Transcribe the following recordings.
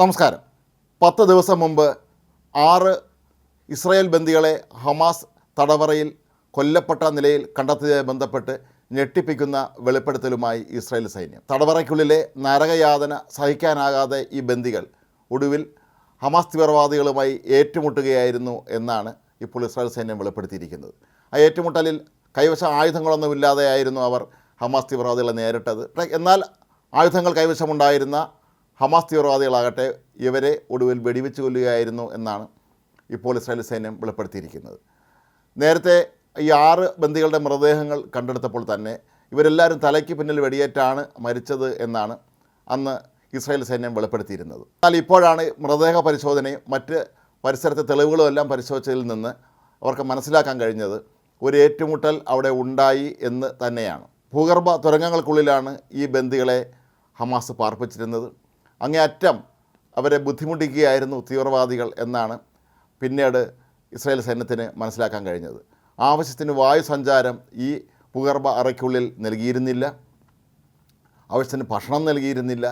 നമസ്കാരം. പത്ത് ദിവസം മുമ്പ് ആറ് ഇസ്രായേൽ ബന്ദികളെ ഹമാസ് തടവറയിൽ കൊല്ലപ്പെട്ട നിലയിൽ കണ്ടെത്തിയതുമായി ബന്ധപ്പെട്ട് ഞെട്ടിപ്പിക്കുന്ന വെളിപ്പെടുത്തലുമായി ഇസ്രായേൽ സൈന്യം. തടവറയ്ക്കുള്ളിലെ നരകയാതന സഹിക്കാനാകാതെ ഈ ബന്ദികൾ ഒടുവിൽ ഹമാസ് തീവ്രവാദികളുമായി ഏറ്റുമുട്ടുകയായിരുന്നു എന്നാണ് ഇപ്പോൾ ഇസ്രായേൽ സൈന്യം വെളിപ്പെടുത്തിയിരിക്കുന്നത്. ആ ഏറ്റുമുട്ടലിൽ കൈവശ ആയുധങ്ങളൊന്നുമില്ലാതെയായിരുന്നു അവർ ഹമാസ് തീവ്രവാദികളെ നേരിട്ടത്. എന്നാൽ ആയുധങ്ങൾ കൈവശമുണ്ടായിരുന്ന ഹമാസ് തീവ്രവാദികളാകട്ടെ ഇവരെ ഒടുവിൽ വെടിവെച്ച് കൊല്ലുകയായിരുന്നു എന്നാണ് ഇപ്പോൾ ഇസ്രായേൽ സൈന്യം വെളിപ്പെടുത്തിയിരിക്കുന്നത്. നേരത്തെ ഈ ആറ് ബന്ദികളുടെ മൃതദേഹങ്ങൾ കണ്ടെടുത്തപ്പോൾ തന്നെ ഇവരെല്ലാവരും തലയ്ക്ക് പിന്നിൽ വെടിയേറ്റാണ് മരിച്ചത് എന്നാണ് അന്ന് ഇസ്രായേൽ സൈന്യം വെളിപ്പെടുത്തിയിരുന്നത്. എന്നാൽ ഇപ്പോഴാണ് മൃതദേഹ പരിശോധനയും മറ്റ് പരിസരത്തെ തെളിവുകളും എല്ലാം പരിശോധിച്ചതിൽ നിന്ന് അവർക്ക് മനസ്സിലാക്കാൻ കഴിഞ്ഞത് ഒരു ഏറ്റുമുട്ടൽ അവിടെ ഉണ്ടായി എന്ന് തന്നെയാണ്. ഭൂഗർഭ തുരങ്കങ്ങൾക്കുള്ളിലാണ് ഈ ബന്ദികളെ ഹമാസ് പാർപ്പിച്ചിരുന്നത്. അങ്ങേയറ്റം അവരെ ബുദ്ധിമുട്ടിക്കുകയായിരുന്നു തീവ്രവാദികൾ എന്നാണ് പിന്നീട് ഇസ്രായേൽ സൈന്യത്തിന് മനസ്സിലാക്കാൻ കഴിഞ്ഞത്. ആവശ്യത്തിന് വായു സഞ്ചാരം ഈ ഭൂഗർഭ അറയ്ക്കുള്ളിൽ നൽകിയിരുന്നില്ല. ആവശ്യത്തിന് ഭക്ഷണം നൽകിയിരുന്നില്ല.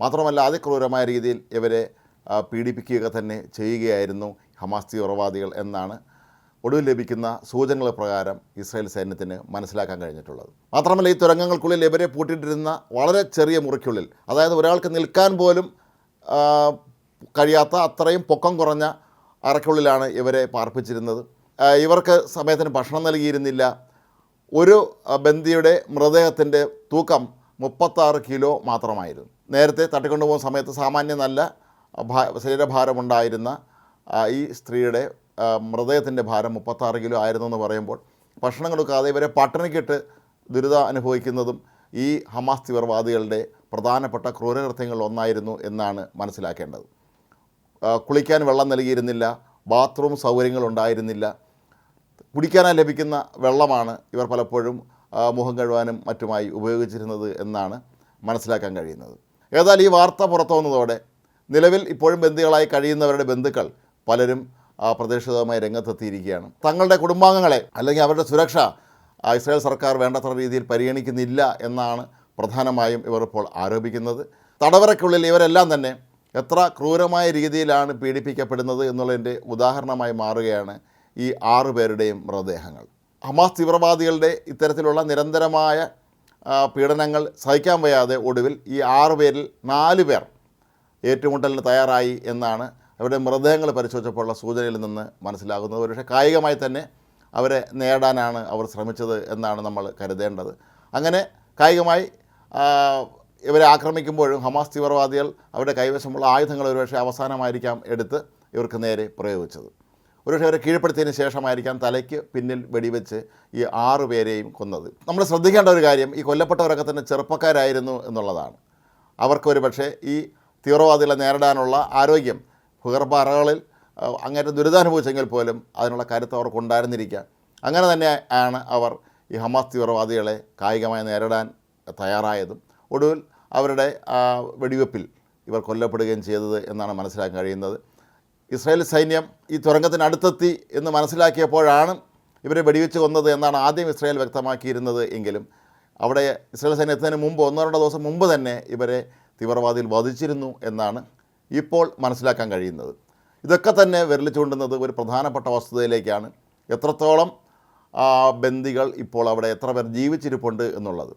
മാത്രമല്ല അതിക്രൂരമായ രീതിയിൽ ഇവരെ പീഡിപ്പിക്കുക തന്നെ ചെയ്യുകയായിരുന്നു ഹമാസ് തീവ്രവാദികൾ എന്നാണ് ഒടുവിൽ ലഭിക്കുന്ന സൂചനകൾ പ്രകാരം ഇസ്രായേൽ സൈന്യത്തിന് മനസ്സിലാക്കാൻ കഴിഞ്ഞിട്ടുള്ളത്. മാത്രമല്ല ഈ തുരങ്കങ്ങൾക്കുള്ളിൽ ഇവരെ പൂട്ടിയിട്ടിരുന്ന വളരെ ചെറിയ മുറിക്കുള്ളിൽ അതായത് ഒരാൾക്ക് നിൽക്കാൻ പോലും കഴിയാത്ത അത്രയും പൊക്കം കുറഞ്ഞ അറയ്ക്കുള്ളിലാണ് ഇവരെ പാർപ്പിച്ചിരുന്നത്. ഇവർക്ക് സമയത്തിന് ഭക്ഷണം നൽകിയിരുന്നില്ല. ഒരു ബന്ദിയുടെ മൃതദേഹത്തിന്റെ തൂക്കം മുപ്പത്താറ് കിലോ മാത്രമായിരുന്നു. നേരത്തെ തട്ടിക്കൊണ്ടുപോകുന്ന സമയത്ത് സാമാന്യം നല്ല ശരീരഭാരമുണ്ടായിരുന്ന ഈ സ്ത്രീയുടെ മൃതദേഹത്തിന്റെ ഭാരം മുപ്പത്താറ് കിലോ ആയിരുന്നു എന്ന് പറയുമ്പോൾ ഭക്ഷണം കൊടുക്കാതെ ഇവരെ പട്ടിണിക്കിട്ട് ദുരിത അനുഭവിക്കുന്നതും ഈ ഹമാസ് തീവ്രവാദികളുടെ പ്രധാനപ്പെട്ട ക്രൂരകൃത്യങ്ങളിൽ ഒന്നായിരുന്നു എന്നാണ് മനസ്സിലാക്കേണ്ടത്. കുളിക്കാൻ വെള്ളം നൽകിയിരുന്നില്ല ബാത്റൂം സൗകര്യങ്ങളുണ്ടായിരുന്നില്ല കുടിക്കാനായി ലഭിക്കുന്ന വെള്ളമാണ് ഇവർ പലപ്പോഴും മുഖം കഴുകാനും മറ്റുമായി ഉപയോഗിച്ചിരുന്നത് എന്നാണ് മനസ്സിലാക്കാൻ കഴിയുന്നത്. ഏതായാലും ഈ വാർത്ത പുറത്തു വന്നതോടെ നിലവിൽ ഇപ്പോഴും ബന്ദികളായി കഴിയുന്നവരുടെ ബന്ധുക്കൾ പലരും ആ, പ്രതിഷേധവുമായി രംഗത്തെത്തിയിരിക്കുകയാണ്. തങ്ങളുടെ കുടുംബാംഗങ്ങളെ അല്ലെങ്കിൽ അവരുടെ സുരക്ഷ ഇസ്രായേൽ സർക്കാർ വേണ്ടത്ര രീതിയിൽ പരിഗണിക്കുന്നില്ല എന്നാണ് പ്രധാനമായും ഇവർ ഇപ്പോൾ ആരോപിക്കുന്നത്. തടവറയ്ക്കുള്ളിൽ ഇവരെല്ലാം തന്നെ എത്ര ക്രൂരമായ രീതിയിലാണ് പീഡിപ്പിക്കപ്പെടുന്നത് എന്നുള്ളതിന്റെ ഉദാഹരണമായി മാറുകയാണ് ഈ ആറു പേരുടെയും മൃതദേഹങ്ങൾ. ഹമാസ് തീവ്രവാദികളുടെ ഇത്തരത്തിലുള്ള നിരന്തരമായ പീഡനങ്ങൾ സഹിക്കാൻ വയ്യാതെ ഒടുവിൽ ഈ ആറു പേരിൽ നാല് പേർ ഏറ്റുമുട്ടലിന് തയ്യാറായി എന്നാണ് അവരുടെ മൃതദേഹങ്ങൾ പരിശോധിച്ചപ്പോഴുള്ള സൂചനയിൽ നിന്ന് മനസ്സിലാകുന്നത് ഒരുപക്ഷെ കായികമായി തന്നെ അവരെ നേടാനാണ് അവർ ശ്രമിച്ചത് എന്നാണ് നമ്മൾ കരുതേണ്ടത്. അങ്ങനെ കായികമായി ഇവരെ ആക്രമിക്കുമ്പോഴും ഹമാസ് തീവ്രവാദികൾ അവരുടെ കൈവശമുള്ള ആയുധങ്ങൾ ഒരുപക്ഷെ അവസാനമായിരിക്കാം എടുത്ത് ഇവർക്ക് നേരെ പ്രയോഗിച്ചത്. ഒരുപക്ഷെ അവരെ കീഴ്പ്പെടുത്തിയതിന് ശേഷമായിരിക്കാം തലയ്ക്ക് പിന്നിൽ വെടിവെച്ച് ഈ ആറു പേരെയും കൊന്നത്. നമ്മൾ ശ്രദ്ധിക്കേണ്ട ഒരു കാര്യം ഈ കൊല്ലപ്പെട്ടവരൊക്കെ തന്നെ ചെറുപ്പക്കാരായിരുന്നു എന്നുള്ളതാണ്. അവർക്കൊരു പക്ഷേ ഈ തീവ്രവാദികളെ നേരിടാനുള്ള ആരോഗ്യം ഭൂഗർഭ അങ്ങനെ ദുരിതാനുഭവിച്ചെങ്കിൽ പോലും അതിനുള്ള കരുത്ത് അവർക്കുണ്ടായിരുന്നിരിക്കുക അങ്ങനെ തന്നെ ആണ് അവർ ഈ ഹമാസ് തീവ്രവാദികളെ കായികമായി നേരിടാൻ തയ്യാറായതും. ഒടുവിൽ അവരുടെ വെടിവെപ്പിൽ ഇവർ കൊല്ലപ്പെടുകയും ചെയ്തത് എന്നാണ് മനസ്സിലാക്കാൻ കഴിയുന്നത്. ഇസ്രായേൽ സൈന്യം ഈ തുരങ്കത്തിനടുത്തെത്തി എന്ന് മനസ്സിലാക്കിയപ്പോഴാണ് ഇവരെ വെടിവെച്ച് കൊന്നത് എന്നാണ് ആദ്യം ഇസ്രായേൽ വ്യക്തമാക്കിയിരുന്നത് എങ്കിലും അവിടെ ഇസ്രായേൽ സൈന്യം എത്തുന്നതിന് മുമ്പ് ഒന്നോ രണ്ടോ ദിവസം മുമ്പ് തന്നെ ഇവരെ തീവ്രവാദിയിൽ വധിച്ചിരുന്നു എന്നാണ് ഇപ്പോൾ മനസ്സിലാക്കാൻ കഴിയുന്നത്. ഇതൊക്കെ തന്നെ വിരൽ ചൂണ്ടുന്നത് ഒരു പ്രധാനപ്പെട്ട വസ്തുതയിലേക്കാണ്. എത്രത്തോളം ബന്ദികൾ ഇപ്പോൾ അവിടെ എത്ര പേർ ജീവിച്ചിരിപ്പുണ്ട് എന്നുള്ളത്.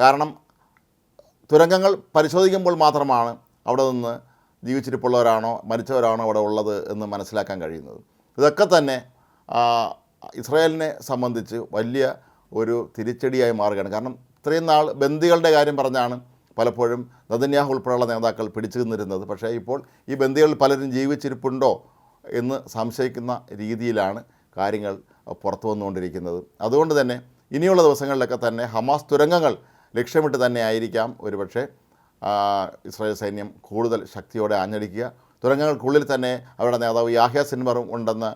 കാരണം തുരങ്കങ്ങൾ പരിശോധിക്കുമ്പോൾ മാത്രമാണ് അവിടെ നിന്ന് ജീവിച്ചിരിപ്പുള്ളവരാണോ മരിച്ചവരാണോ അവിടെ ഉള്ളത് എന്ന് മനസ്സിലാക്കാൻ കഴിയുന്നത്. ഇതൊക്കെ തന്നെ ഇസ്രായേലിനെ സംബന്ധിച്ച് വലിയ ഒരു തിരിച്ചടിയായി മാറുകയാണ്. കാരണം ഇത്രയും നാൾ ബന്ദികളുടെ കാര്യം പറഞ്ഞാണ് പലപ്പോഴും നദന്യാഹു ഉൾപ്പെടെയുള്ള നേതാക്കൾ പിടിച്ചു നിന്നിരുന്നത് പക്ഷേ ഇപ്പോൾ ഈ ബന്ദികളിൽ പലരും ജീവിച്ചിരിപ്പുണ്ടോ എന്ന് സംശയിക്കുന്ന രീതിയിലാണ് കാര്യങ്ങൾ പുറത്തു വന്നുകൊണ്ടിരിക്കുന്നത്. അതുകൊണ്ട് തന്നെ ഇനിയുള്ള ദിവസങ്ങളിലൊക്കെ തന്നെ ഹമാസ് തുരങ്കങ്ങൾ ലക്ഷ്യമിട്ട് തന്നെ ആയിരിക്കാം. ഒരുപക്ഷെ ഇസ്രായേൽ സൈന്യം കൂടുതൽ ശക്തിയോടെ ആഞ്ഞടിക്കുക. തുരങ്കങ്ങൾക്കുള്ളിൽ തന്നെ അവരുടെ നേതാവ് യാഹ്യ സിൻവറും ഉണ്ടെന്ന്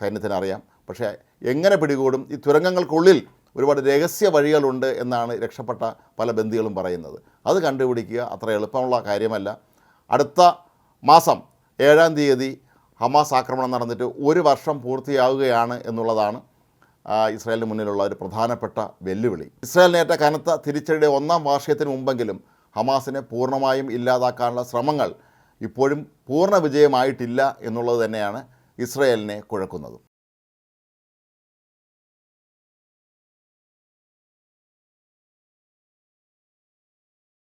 സൈന്യത്തിനറിയാം. പക്ഷേ എങ്ങനെ പിടികൂടും? ഈ തുരങ്കങ്ങൾക്കുള്ളിൽ ഒരുപാട് രഹസ്യ വഴികളുണ്ട് എന്നാണ് രക്ഷപ്പെട്ട പല ബന്ധികളും പറയുന്നത്. അത് കണ്ടുപിടിക്കുക അത്ര എളുപ്പമുള്ള കാര്യമല്ല. അടുത്ത മാസം ഏഴാം തീയതി ഹമാസ് ആക്രമണം നടന്നിട്ട് ഒരു വർഷം പൂർത്തിയാവുകയാണ് എന്നുള്ളതാണ് ഇസ്രായേലിന് മുന്നിലുള്ള ഒരു പ്രധാനപ്പെട്ട വെല്ലുവിളി. ഇസ്രായേലിനേറ്റ കനത്ത തിരിച്ചടിയുടെ ഒന്നാം വാർഷികത്തിന് മുമ്പെങ്കിലും ഹമാസിനെ പൂർണമായും ഇല്ലാതാക്കാനുള്ള ശ്രമങ്ങൾ ഇപ്പോഴും പൂർണ വിജയമായിട്ടില്ല എന്നുള്ളത് തന്നെയാണ് ഇസ്രായേലിനെ കുഴക്കുന്നതും.